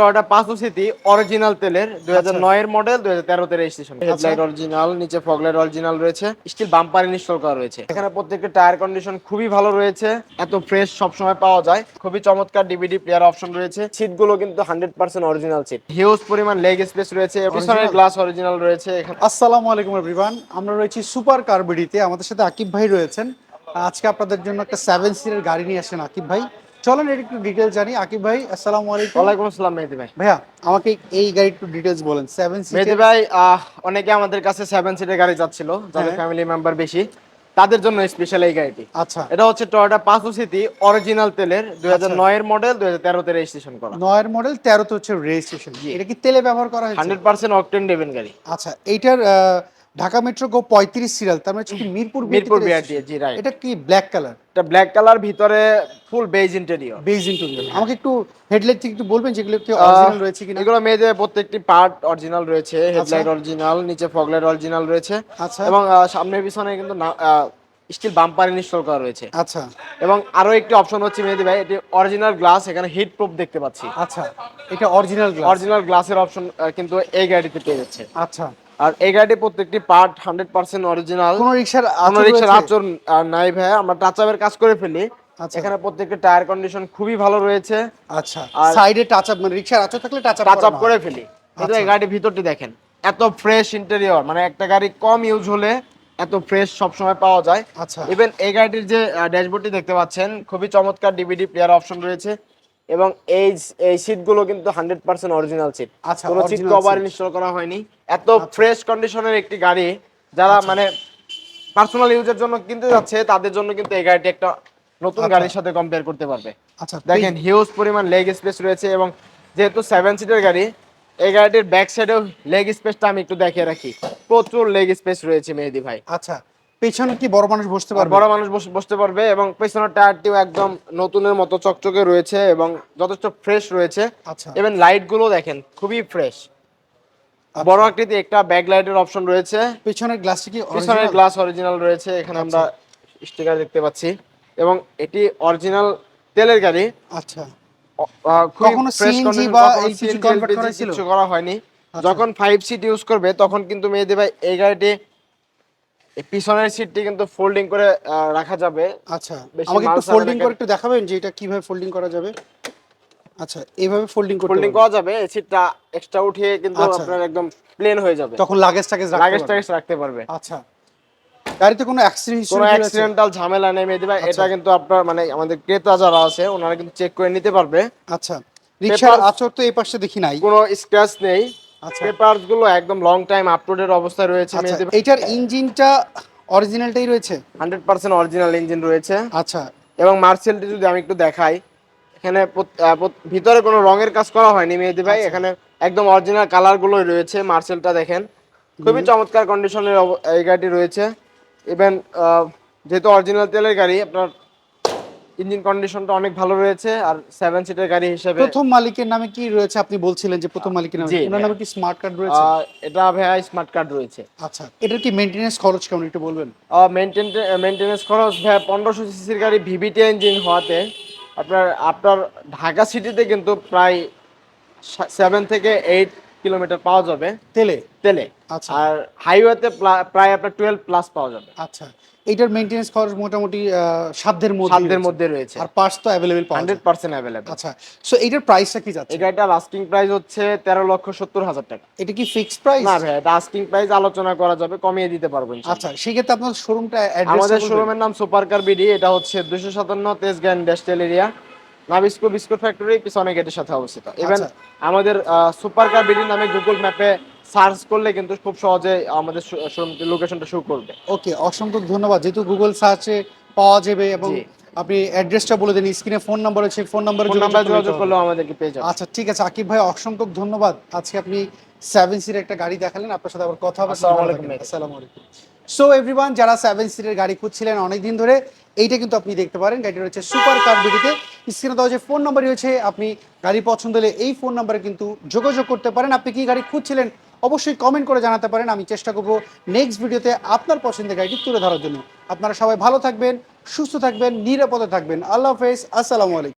Toyota পাঁচশো city original তেলের দুই হাজার নয়ের মডেল দুই হাজার রেজিস্ট্রেশন হেডলাইট অরিজিনাল নিচে ফগলাইট অরিজিনাল রয়েছে। স্টিল বাম্পার ইনস্টল করা রয়েছে। এখানে প্রত্যেকটা টায়ার কন্ডিশন খুবই ভালো রয়েছে। এত ফ্রেশ সবসময় পাওয়া যায়। খুবই চমৎকার ডিভিডি প্লেয়ার অপশন রয়েছে। সিটগুলো কিন্তু hundred percent original seat huge পরিমাণ লেগ স্পেস রয়েছে। পিছনের গ্লাস অরিজিনাল রয়েছে এখানে। আসসালামু আলাইকুম এভরিওয়ান আমরা রয়েছি সুপার কার বিডিতে আমাদের সাথে আকিব ভাই রয়েছেন। আজকে আপনাদের জন্য একটা সেভেন সিটের গাড়ি নিয়ে আসেন আকিব ভাই। চলেন এর একটু ডিটেলস জানি। আকিব ভাই আসসালামু আলাইকুম। ওয়ালাইকুম আসসালাম মেহেদি ভাই। ভাইয়া আমাকে এই গাড়ির একটু ডিটেলস বলেন। সেভেন মেহেদি সিটের ভাই অনেকে আমাদের কাছে সেভেন সিটের গাড়ি যাচ্ছিল যাদের হ্যাঁ। ফ্যামিলি মেম্বার বেশি। তাদের জন্য স্পেশাল এই গাড়িটি। আচ্ছা। এটা হচ্ছে টয়োটা পাঁচশো সিটি অরিজিনাল তেলের দুই হাজার নয়ের মডেল দুই হাজার তেরোতে রেজিস্ট্রেশন করা। নয়ের মডেল তেরোতে হচ্ছে রেজিস্ট্রেশন এটা কি তেলে ব্যবহার করা হয়েছে? হান্ড্রেড পার্সেন্ট অকটেন ডেভেন গাড়ি। আচ্ছা এইটার ঢাকা মেট্রো গো পঁয়ত্রিশ সিরিয়াল তার মানে হচ্ছে Mirpur Mirpur BRT G right এটা কি ব্ল্যাক কালার এটা ব্ল্যাক কালার ভিতরে full beige interior beige interior আমাকে একটু হেডলাইট থেকে একটু বলবেন যেগুলো কি অরিজিনাল রয়েছে কিনা? এগুলো মেয়েদের প্রত্যেকটি পার্ট অরিজিনাল রয়েছে হেডলাইট অরিজিনাল নিচে ফগলাইট অরিজিনাল রয়েছে। আচ্ছা। এবং সামনে পিছনে কিন্তু স্টিল বাম্পার ইনস্টল করা রয়েছে। আচ্ছা। এবং আরও একটি অপশন হচ্ছে মেহেদি ভাই এটি অরিজিনাল গ্লাস এখানে হিট প্রুফ দেখতে পাচ্ছি। আচ্ছা। এটা অরিজিনাল গ্লাস অরিজিনাল গ্লাসের অপশন কিন্তু এই গাড়িতে পেয়ে যাচ্ছে। আচ্ছা। আর এই গাড়িটি প্রত্যেকটি পার্ট হান্ড্রেড পার্সেন্ট অরিজিনাল কোন রিক্সার কোনো আচর রিক্সার আর নাই ভাই আমরা টাচ আপের কাজ করে ফেলি। আচ্ছা। এখানে প্রত্যেকটা টায়ার কন্ডিশন খুবই ভালো রয়েছে। আচ্ছা। আর- সাইডে টাচ আপ মানে রিক্সার আচর থাকলে টাচ আপ টাচ আপ করে ফেলি। কিন্তু এই গাড়ির ভিতরটি দেখেন এত ফ্রেশ ইন্টেরিয়র মানে একটা গাড়ি কম ইউজ হলে এত ফ্রেশ সবসময় পাওয়া যায়। আচ্ছা। ইভেন এই গাড়িটির যে ড্যাশবোর্ডটি দেখতে পাচ্ছেন খুবই চমৎকার ডিভিডি প্লেয়ার অপশন রয়েছে। এবং এই এই সিটগুলো কিন্তু হান্ড্রেড পার্সেন্ট অরিজিনাল সিট আচ্ছা, কোনো সিট কভার ইনস্টল করা হয়নি। এত ফ্রেশ কন্ডিশনের একটি গাড়ি যারা আচ্ছা। মানে পার্সোনাল ইউজের জন্য কিনতে যাচ্ছে তাদের জন্য কিন্তু এই গাড়িটি একটা নতুন আচ্ছা। গাড়ির সাথে কম্পেয়ার করতে পারবে। আচ্ছা দেখেন হিউজ পরিমাণ লেগ স্পেস রয়েছে এবং যেহেতু সেভেন সিটের গাড়ি এই গাড়িটির ব্যাক সাইডেও লেগ স্পেসটা আমি একটু দেখিয়ে রাখি। প্রচুর লেগ স্পেস রয়েছে মেহেদি ভাই। আচ্ছা। পেছনে কি বড় মানুষ বসতে পারবে? বড় মানুষ বস- বসতে পারবে এবং পেছনের টায়ারটিও একদম নতুনের মতো চকচকে রয়েছে এবং যথেষ্ট ফ্রেশ রয়েছে। আচ্ছা। এবং লাইটগুলো দেখেন খুবই ফ্রেশ আচ্ছা। বড় আকৃতি একটা ব্যাক লাইটের অপশন রয়েছে। পেছনের গ্লাসটা কি পিছনের গ্লাস অরিজিনাল রয়েছে এখানে আমরা স্টিকার দেখতে পাচ্ছি। এবং এটি অরিজিনাল তেলের গাড়ি। আচ্ছা। কখনো condition, বা CNG, convert LPG করা ছিল? করা হয়নি। আচ্ছা। যখন ফাইভ সিট ইউজ করবে তখন কিন্তু মেয়েদের ভাই এই গাড়িটি এই পিছনের সিটটি কিন্তু ফোল্ডিং করে রাখা যাবে। আচ্ছা আমাকে একটু ফোল্ডিং করে একটু দেখাবেন যে এটা কীভাবে ফোল্ডিং করা যাবে? আচ্ছা এইভাবে ফোল্ডিং করতে ফোল্ডিং করা যাবে এই সিটটা এক্সট্রা উঠিয়ে কিন্তু আচ্ছা। আপনার একদম প্লেন হয়ে যাবে। তখন লাগেজ টাগেজ লাগেজ। টাগেজ রাখতে পারবে। আচ্ছা। গাড়িতে কোনো অ্যাক্সিডেন্ট কোনো অ্যাক্সিডেন্টাল ঝামেলা নেই ভাই আচ্ছা। এটা কিন্তু আপনার মানে আমাদের ক্রেতা যারা আছে ওনারা কিন্তু চেক করে নিতে পারবে। আচ্ছা। রিক্সার আচর তো এই পাশে দেখি নাই। কোনো স্ক্র্যাচ নেই। পেপারসগুলো একদম লং টাইম আপলোডেড অবস্থায় রয়েছে আচ্ছা এইটার ইঞ্জিনটা অরিজিনালটাই রয়েছে? হান্ড্রেড পার্সেন্ট অরিজিনাল ইঞ্জিন রয়েছে। আচ্ছা। এবং মার্সেলটি যদি আমি একটু দেখাই এখানে ভিতরে কোনো রঙের কাজ করা হয়নি মেহেদি ভাই। এখানে একদম অরিজিনাল কালার গুলোই রয়েছে মার্সেলটা দেখেন। খুবই চমৎকার কন্ডিশনের এই গাড়িটি রয়েছে। ইভেন যেহেতু অরিজিনাল তেলের গাড়ি আপনার ইঞ্জিন কন্ডিশনটা অনেক ভালো রয়েছে আর সেভেন সিটের গাড়ি হিসেবে প্রথম মালিকের নামে কি রয়েছে? আপনি বলছিলেন যে প্রথম মালিকের নামে। ওনার হ্যাঁ। নামে কি স্মার্ট কার্ড রয়েছে? এটা ভাইয়া স্মার্ট কার্ড রয়েছে। আচ্ছা এটার কি মেইনটেনেন্স খরচ কেমন একটু বলবেন? মেনটেন্স খরচ ভাইয়া পনেরোশো সিসির গাড়ি ভিভিটি ইঞ্জিন হওয়াতে আপনার আপনার ঢাকা সিটিতে কিন্তু প্রায় সেভেন থেকে এইট কিলোমিটার পাওয়া যাবে। তেলে? তেলে। আচ্ছা। আর হাইওয়েতে প্রায় আপনার টুয়েলভ প্লাস পাওয়া যাবে। আচ্ছা। এটার মেইনটেনেন্স খরচ মোটামুটি সাধ্যের মধ্যে সাধ্যের মধ্যে রয়েছে। আর পার্টস তো অ্যাভেলেবেল পাওয়া যায়। হান্ড্রেড পার্সেন্ট অ্যাভেলেবেল আচ্ছা সো এটার প্রাইসটা কি যাচ্ছে? এই গাড়িটার আস্কিং প্রাইস হচ্ছে তেরো লক্ষ সত্তর হাজার টাকা। এটা কি ফিক্সড প্রাইস না ভাই এটা আস্কিং প্রাইস আলোচনা করা যাবে কমিয়ে দিতে পারব। আচ্ছা সেক্ষেত্রে আপনার শোরুমটা অ্যাড্রেস আমাদের শোরুমের নাম সুপার কার বিডি এটা হচ্ছে দুশো সাতান্ন Tejgaon industrial area Nabisco biscuit factory পিছনে গেটের সাথে অবস্থিত। ইভেন আচ্ছা। আমাদের সুপার কার বিডি নামে গুগল ম্যাপে সার্চ করলে কিন্তু খুব সহজে আমাদের লোকেশনটা শো করবে। ওকে অসংখ্য ধন্যবাদ। যেহেতু গুগল সার্চে পাওয়া যাবে এবং। আপনি অ্যাড্রেসটা বলে দিন স্ক্রিনে ফোন নাম্বার আছে ফোন নাম্বারে যোগাযোগ করলেও আমাদেরকে পেয়ে যাবে। আচ্ছা ঠিক আছে। আকিব ভাই অসংখ্য ধন্যবাদ। আজকে আপনি সেভেন সিটের একটা গাড়ি দেখালেন। আপনার সাথে আবার কথা হবে। আসসালামু আলাইকুম, আসসালামু আলাইকুম। সো এভরিওয়ান যারা সেভেন সিটের গাড়ি খুঁজছিলেন অনেকদিন ধরে এইটা কিন্তু আপনি দেখতে পারেন। গাড়িটা রয়েছে সুপার কার বিডিতে স্ক্রিনে দেওয়া যে ফোন নাম্বার রয়েছে আপনি গাড়ি পছন্দ হলে এই ফোন নাম্বারে কিন্তু যোগাযোগ করতে পারেন। আপনি কি গাড়ি খুঁজছিলেন? অবশ্যই কমেন্ট করে জানাতে পারেন। আমি চেষ্টা করব নেক্সট ভিডিওতে আপনার পছন্দের গাড়িটি তুলে ধরার জন্য। আপনারা সবাই ভালো থাকবেন, সুস্থ থাকবেন, নিরাপদে থাকবেন। আল্লাহ হাফেজ, আসসালামু আলাইকুম।